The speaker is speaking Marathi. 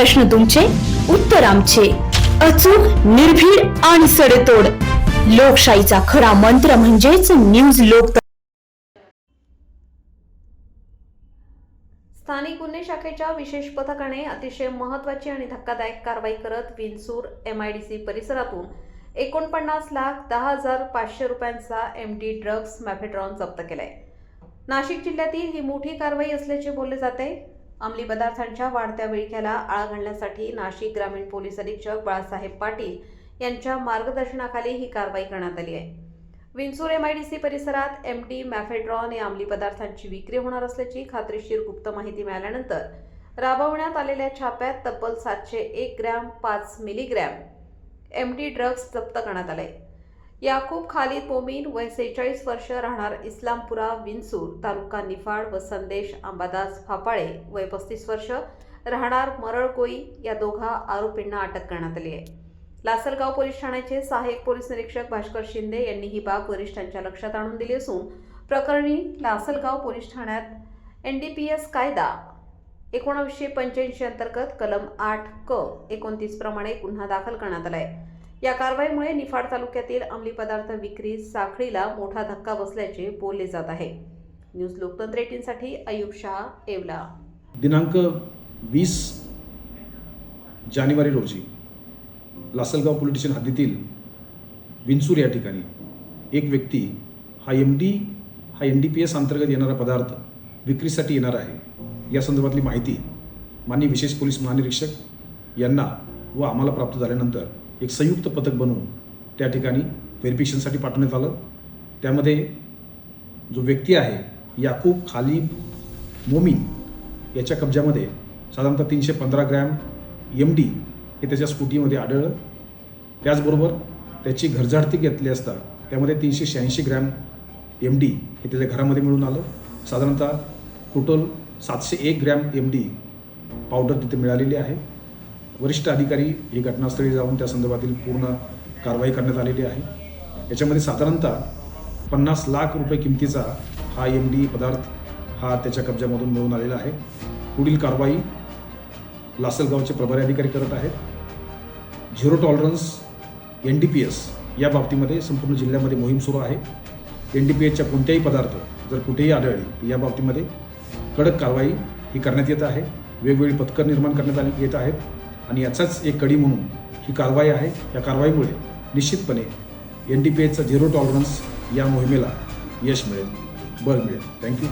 प्रश्न तुमचे उत्तर आमचे. अचूक निर्भीड आणि सडेतोड. लोकशाहीचा खरा मंत्र म्हणजेच न्यूज लोक स्थानिक गुन्हे शाखेच्या विशेष पथकाने अतिशय महत्वाची आणि धक्कादायक कारवाई करत विंचूर एमआयडीसी परिसरातून एकोणपन्नास लाख दहा हजार पाचशे रुपयांचा एम डी ड्रग्ज मॅफेड्रॉन जप्त केलाय. नाशिक जिल्ह्यातील ही मोठी कारवाई असल्याचे बोलले जाते. अंमली पदार्थांच्या वाढत्या विळख्याला आळा घालण्यासाठी नाशिक ग्रामीण पोलीस अधीक्षक बाळासाहेब पाटील यांच्या मार्गदर्शनाखाली ही कारवाई करण्यात आली आहे. विंचूर सी परिसरात एम डी मॅफेड्रॉन या अंमली पदार्थांची विक्री होणार असल्याची खात्रीशीर गुप्त माहिती मिळाल्यानंतर राबवण्यात आलेल्या छाप्यात तब्बल सातशे एक ग्रॅम पाच मिलीग्रॅम एम डी ड्रग्ज जप्त करण्यात आले. याकूब खालिद मोमीन वय सेहेचाळीस वर्ष राहणार इस्लामपुरा विनसूर तालुका निफाड व संदेश अंबादास फापाळे वय पस्तीस वर्ष राहणार मरळकोई या दोघा आरोपींना अटक करण्यात आली आहे. लासलगाव पोलीस ठाण्याचे सहाय्यक पोलीस निरीक्षक भास्कर शिंदे यांनी ही बाब वरिष्ठांच्या लक्षात आणून दिली असून प्रकरणी लासलगाव पोलीस ठाण्यात एन डी पी एस कायदा एकोणावीसशे पंच्याऐंशी अंतर्गत कलम आठ क एकोणतीस प्रमाणे गुन्हा दाखल करण्यात आलाय. या कारवाईमुळे निफाड तालुक्यातील अंमली पदार्थ विक्री साखळीला मोठा धक्का बसल्याचे बोलले जात आहे. न्यूज लोकतंत्र एटीनसाठी अयुब शहा येवला. दिनांक वीस जानेवारी रोजी लासलगाव पोलीस स्टेशन हद्दीतील विंचूर या ठिकाणी एक व्यक्ती हा एम डी हा एन डी पी एस अंतर्गत येणारा पदार्थ विक्रीसाठी येणार आहे. या संदर्भातली माहिती माननीय विशेष पोलीस महानिरीक्षक यांना व आम्हाला प्राप्त झाल्यानंतर एक संयुक्त पथक बनवून त्या ठिकाणी व्हेरिफिकेशनसाठी पाठवण्यात आलं. त्यामध्ये जो व्यक्ती आहे याकूब खालिद मोमीन याच्या कब्जामध्ये साधारणतः तीनशे पंधरा ग्रॅम एम डी हे त्याच्या स्कूटीमध्ये आढळलं. त्याचबरोबर त्याची घरझाडती घेतली असता त्यामध्ये तीनशे शहाऐंशी ग्रॅम एम डी हे त्याच्या घरामध्ये मिळून आलं. साधारणतः टोटल सातशे एक ग्रॅम एम डी पावडर तिथे मिळालेली आहे. वरिष्ठ अधिकारी ही घटनास्थळी जाऊन त्या संदर्भातील पूर्ण कारवाई करण्यात आलेली आहे. याच्यामध्ये साधारणतः पन्नास लाख रुपये किमतीचा हा एम डी पदार्थ हा त्याच्या कब्जामधून मिळून आलेला आहे. पुढील कारवाई लासलगावचे प्रभारी अधिकारी करत आहेत. Zero tolerance N D P S या बाबतीमध्ये संपूर्ण जिल्ह्यामध्ये मोहीम सुरू आहे. एन डी पी एसच्या कोणत्याही पदार्थ जर कुठेही आढळले तर या बाबतीमध्ये कडक कारवाई ही करण्यात येत आहे. वेगवेगळी पथकं निर्माण करण्यात आली येत आहेत. आणि याचाच एक कडी म्हणून ही कारवाई आहे. या कारवाईमुळे निश्चितपणे एन डी पी एचा झिरो टॉलरन्स या मोहिमेला यश मिळेल बळ मिळेल. थँक्यू